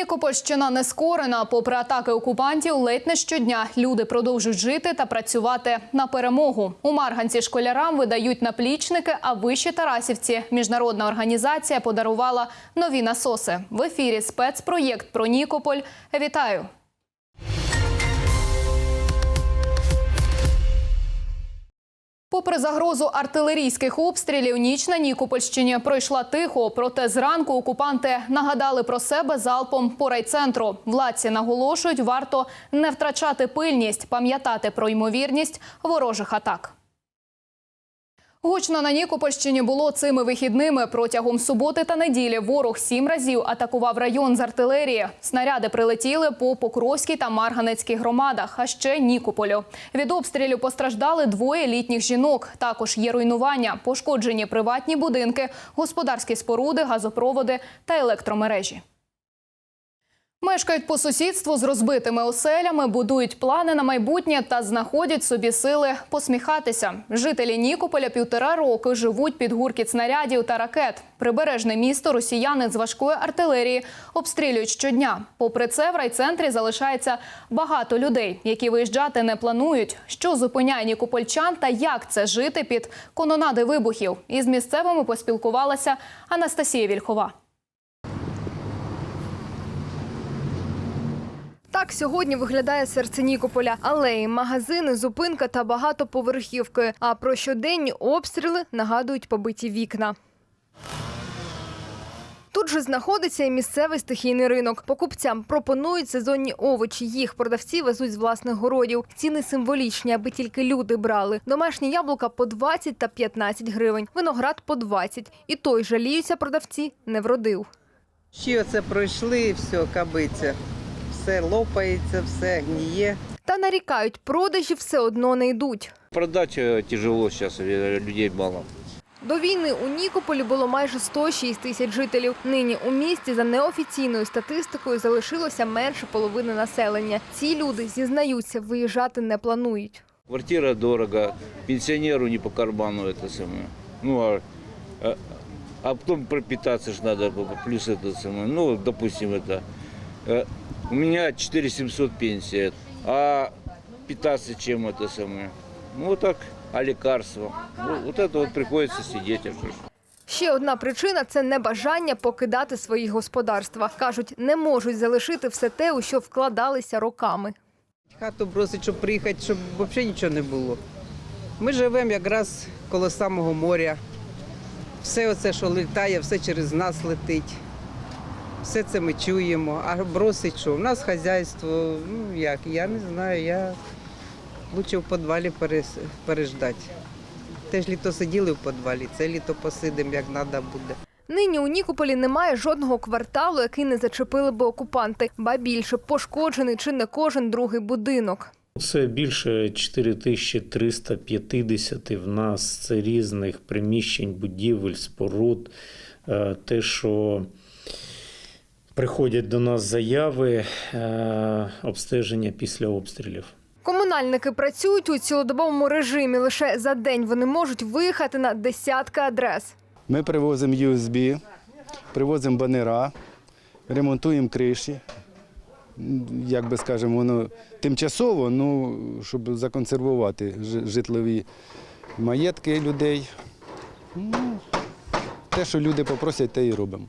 Нікопольщина не скорена. Попри атаки окупантів, ледь не щодня люди продовжують жити та працювати на перемогу. У Марганці школярам видають наплічники, а вищі Тарасівці міжнародна організація подарувала нові насоси. В ефірі спецпроєкт про Нікополь. Вітаю! Попри загрозу артилерійських обстрілів, ніч на Нікопольщині пройшла тихо. Проте зранку окупанти нагадали про себе залпом по райцентру. Владці наголошують, варто не втрачати пильність, пам'ятати про ймовірність ворожих атак. Гучно на Нікопольщині було цими вихідними. Протягом суботи та неділі ворог сім разів атакував район з артилерії. Снаряди прилетіли по Покровській та Марганецькій громадах, а ще Нікополю. Від обстрілів постраждали двоє літніх жінок. Також є руйнування, пошкоджені приватні будинки, господарські споруди, газопроводи та електромережі. Мешкають по сусідству з розбитими оселями, будують плани на майбутнє та знаходять собі сили посміхатися. Жителі Нікополя півтора роки живуть під гуркіт снарядів та ракет. Прибережне місто росіяни з важкої артилерії обстрілюють щодня. Попри це, в райцентрі залишається багато людей, які виїжджати не планують. Що зупиняє нікопольчан та як це жити під кононади вибухів? Із місцевими поспілкувалася Анастасія Вільхова. Так сьогодні виглядає серце Нікополя. Алеї, магазини, зупинка та багатоповерхівки. А про щоденні обстріли нагадують побиті вікна. Тут же знаходиться і місцевий стихійний ринок. Покупцям пропонують сезонні овочі. Їх продавці везуть з власних городів. Ціни символічні, аби тільки люди брали. Домашні яблука по 20 та 15 гривень, виноград по 20. І той жаліються продавці не вродив. Ще оце пройшли все, кабиця Все лопається, все гніє. Та нарікають, продажі все одно не йдуть. Продать э, тяжело сейчас, э, людей мало. До війни у Нікополі було майже 106 тисяч жителів. Нині у місті за неофіційною статистикою залишилося менше половини населення. Ці люди зізнаються, виїжджати не планують. Квартира дорого, пенсионеру не по карману это самое. Ну, а, а, а потом пропитаться же надо, плюс это самое. Ну, допустим, это... э, у меня 4700 пенсия, а питаться чем это самое? Ну, вот так, а лекарства? Ну, вот это вот приходится сидеть, а что ж. Ще одна причина це небажання покидати свої господарства. Кажуть, не можуть залишити все те, у що вкладалися роками. Хату бросить, щоб приїхати, щоб взагалі нічого не було. Ми живемо якраз коло самого моря. Все оце, що літає, все через нас летить. Все це ми чуємо. А бросить що? У нас хазяйство, ну як, я не знаю, я лучше в підвалі переждати. Теж літо сиділи в підвалі, це літо посидимо, як треба буде. Нині у Нікополі немає жодного кварталу, який не зачепили би окупанти. Ба більше пошкоджений чи не кожен другий будинок. Це більше 4350 в нас це різних приміщень, будівель, споруд. Е, Те, що приходять до нас заяви, е, обстеження після обстрілів. Комунальники працюють у цілодобовому режимі. Лише за день вони можуть виїхати на десятки адрес. Ми привозимо USB, привозимо банера, ремонтуємо криші. Як би скажемо, воно тимчасово, ну, щоб законсервувати житлові маєтки людей. Ну, те, що люди попросять, те і робимо.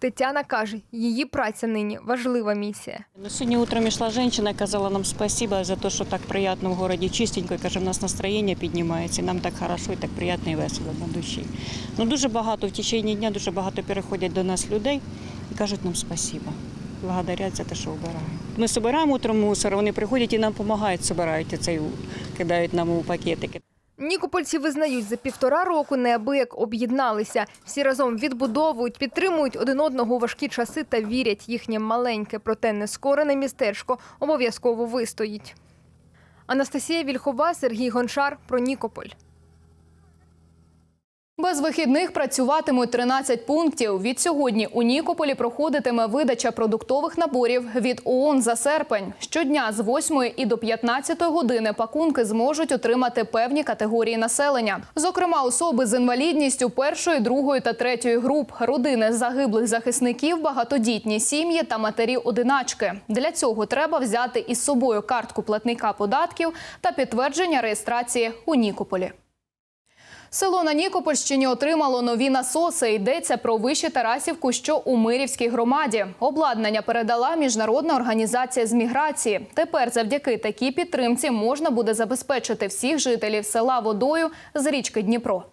Тетяна каже, її праця нині важлива місія. Ну, Сьогодні утром йшла жінка, казала нам спасибо за те, що так приємно в городі чистенько. І Каже, в нас настроєння піднімається, нам так хорошо і так приємно і весело на душі. Ну, дуже багато в течение дня, дуже багато переходять до нас людей і кажуть нам спасибо. Благодарять за те, що вбирають. Ми збираємо утром мусор, вони приходять і нам допомагають, збирають цей, кидають нам у пакетики. Нікопольці визнають, за півтора року неабияк об'єдналися. Всі разом відбудовують, підтримують один одного у важкі часи та вірять, їхнє маленьке, проте нескорене містечко обов'язково вистоїть. Анастасія Вільхова, Сергій Гончар про Нікополь. Без вихідних працюватимуть 13 пунктів. Від сьогодні у Нікополі проходитиме видача продуктових наборів від ООН за серпень. Щодня з 8 і до 15 години пакунки зможуть отримати певні категорії населення. Зокрема, особи з інвалідністю першої, другої та третьої груп, родини загиблих захисників, багатодітні сім'ї та матері-одиначки. Для цього треба взяти із собою картку платника податків та підтвердження реєстрації у Нікополі. Село на Нікопольщині отримало нові насоси. Йдеться про вище Тарасівку, що у Мирівській громаді. Обладнання передала міжнародна організація з міграції. Тепер завдяки такій підтримці можна буде забезпечити всіх жителів села водою з річки Дніпро.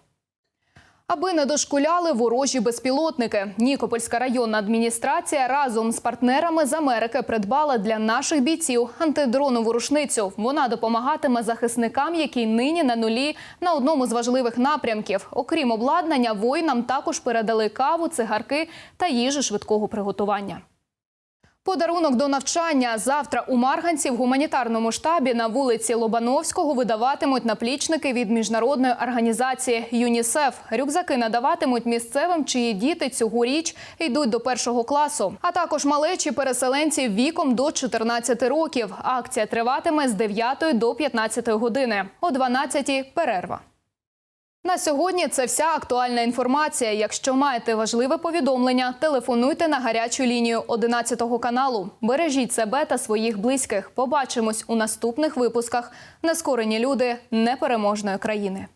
Аби не дошкуляли ворожі безпілотники, Нікопольська районна адміністрація разом з партнерами з Америки придбала для наших бійців антидронову рушницю. Вона допомагатиме захисникам, які нині на нулі на одному з важливих напрямків. Окрім обладнання, воїнам також передали каву, цигарки та їжу швидкого приготування. Подарунок до навчання завтра у Марганці в гуманітарному штабі на вулиці Лобановського видаватимуть наплічники від міжнародної організації ЮНІСЕФ. Рюкзаки надаватимуть місцевим, чиї діти цьогоріч йдуть до першого класу, а також малечі переселенці віком до 14 років. Акція триватиме з 9 до 15 години. О 12 – перерва. На сьогодні це вся актуальна інформація. Якщо маєте важливе повідомлення, телефонуйте на гарячу лінію 11 каналу. Бережіть себе та своїх близьких. Побачимось у наступних випусках. Нескорені люди непереможної країни.